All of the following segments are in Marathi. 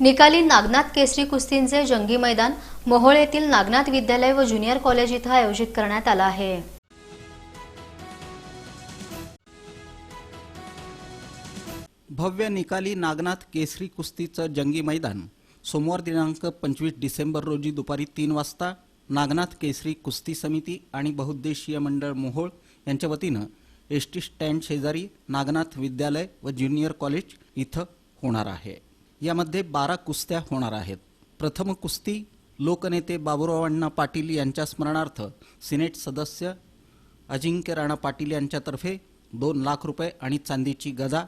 निकाली नागनाथ केसरी कुस्तींचे जंगी मैदान मोहोळ येथील नागनाथ विद्यालय व ज्युनियर कॉलेज इथं आयोजित करण्यात आलं आहे. भव्य निकाली नागनाथ केसरी कुस्तीचं जंगी मैदान सोमवार दिनांक पंचवीस डिसेंबर रोजी दुपारी तीन वाजता नागनाथ केसरी कुस्ती समिती आणि बहुउद्देशीय मंडळ मोहोळ यांच्या वतीनं एस टी स्टँड शेजारी नागनाथ विद्यालय व ज्युनियर कॉलेज इथं होणार आहे. यामध्ये बारा कुस्त्या होणार आहेत. प्रथम कुस्ती लोकनेते बाबुराव अण्णा पाटील यांच्या स्मरणार्थ सिनेट सदस्य अजिंक्य राणा पाटील यांच्यातर्फे दोन लाख रुपये आणि चांदीची गदा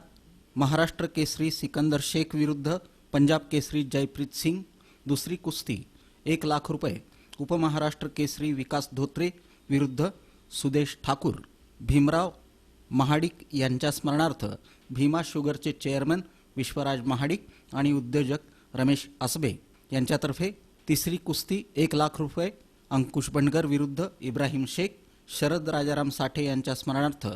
महाराष्ट्र केसरी सिकंदर शेख विरुद्ध पंजाब केसरी जयप्रीत सिंग दुसरी कुस्ती एक लाख रुपये उपमहाराष्ट्र केसरी विकास धोत्रे विरुद्ध सुदेश ठाकूर भीमराव महाडिक यांच्या स्मरणार्थ भीमा शुगरचे चेअरमन विश्वराज महाडिक आणि उद्योजक रमेश आसबे यांच्यातर्फे तिसरी कुस्ती एक लाख रुपये अंकुश बंडगर विरुद्ध इब्राहिम शेख शरद राजाराम साठे यांच्या स्मरणार्थ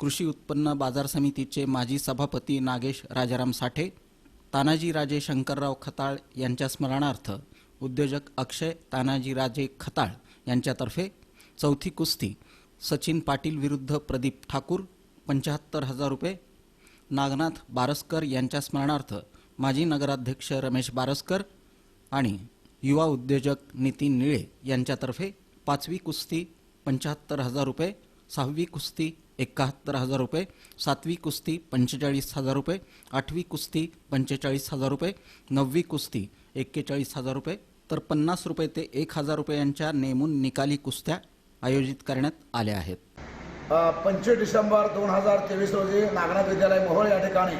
कृषी उत्पन्न बाजार समितीचे माजी सभापती नागेश राजाराम साठे तानाजी राजे शंकरराव खताळ यांच्या स्मरणार्थ उद्योजक अक्षय तानाजी राजे खताळ यांच्यातर्फे चौथी कुस्ती सचिन पाटील विरुद्ध प्रदीप ठाकूर पंच्याहत्तर हजार रुपये नागनाथ बारसकर यांच्या स्मरणार्थ माजी नगराध्यक्ष रमेश बारसकर आणि युवा उद्योजक नितीन निळे यांच्यातर्फे पाचवी कुस्ती पंच्याहत्तर हजार रुपये सहावी कुस्ती एकाहत्तर हजार रुपये सातवी कुस्ती पंचेचाळीस हजार रुपये आठवी कुस्ती पंचेचाळीस हजार रुपये नववी कुस्ती एक्केचाळीस हजार रुपये तर पन्नास रुपये ते एक हजार रुपयांच्या नेमून निकाली कुस्त्या आयोजित करण्यात आल्या आहेत. पंचवीस डिसेंबर दोन हजार तेवीस रोजी नागनाथ विद्यालय मोहोळ या ठिकाणी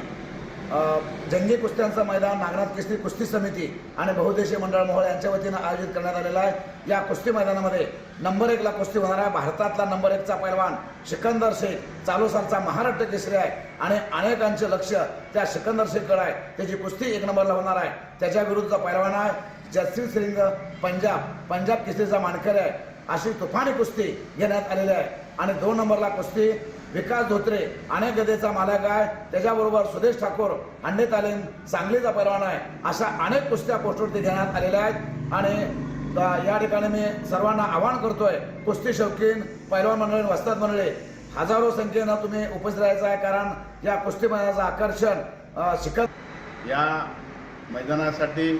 जंगी कुस्त्यांचं मैदान नागनाथ केसरी कुस्ती समिती आणि बहुदेशीय मंडळ मोहोळ यांच्या वतीनं आयोजित करण्यात आलेलं आहे. या कुस्ती मैदानामध्ये नंबर एकला कुस्ती होणार आहे. भारतातला नंबर एकचा पैलवान सिकंदर शेख चालू सरचा महाराष्ट्र केसरी आहे आणि अनेकांचे लक्ष त्या सिकंदर शेखकडे आहे. त्याची कुस्ती एक नंबरला होणार आहे. त्याच्या विरुद्धचा पैलवान आहे जसवीर सिंग पंजाब. पंजाब केसरीचा मानकरी आहे. अशी तुफानी कुस्ती घेण्यात आलेली आहे. आणि दोन नंबरला कुस्ती. विकास धोत्रे अनेक गदेचा मालक आहे. त्याच्याबरोबर सुदेश ठाकूर अंडे तालीम सांगलीचा परवाना आहे. अशा अनेक कुस्त्या पोस्टवरती घेण्यात आलेल्या आहेत. आणि या ठिकाणी मी सर्वांना आवाहन करतोय कुस्ती शौकीन पैलवान मंडळी वस्तात मंडळी हजारो संख्येनं तुम्ही उपस्थित राहायचं आहे. कारण या कुस्ती मैदानाचं आकर्षण शिकत या मैदानासाठी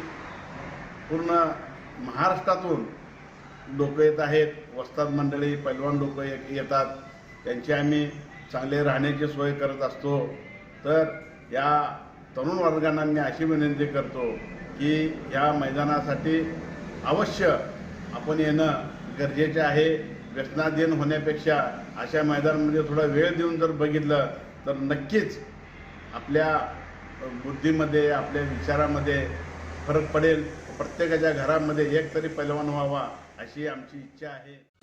पूर्ण महाराष्ट्रातून लोक येत आहेत. वस्ताद मंडळी पैलवान लोक येतात. त्यांची आम्ही चांगले राहण्याची सोय करत असतो. तर या तरुण वर्गांना मी अशी विनंती करतो की या मैदानासाठी अवश्य आपण येणं गरजेचे आहे. व्यसनाधीन होण्यापेक्षा अशा मैदानामध्ये थोडा वेळ देऊन जर बघितलं तर नक्कीच आपल्या बुद्धीमध्ये आपल्या विचारामध्ये फरक पडेल. प्रत्येकाच्या घरामध्ये एक तरी पैलवान व्हावा. अशी आमची इच्छा आहे.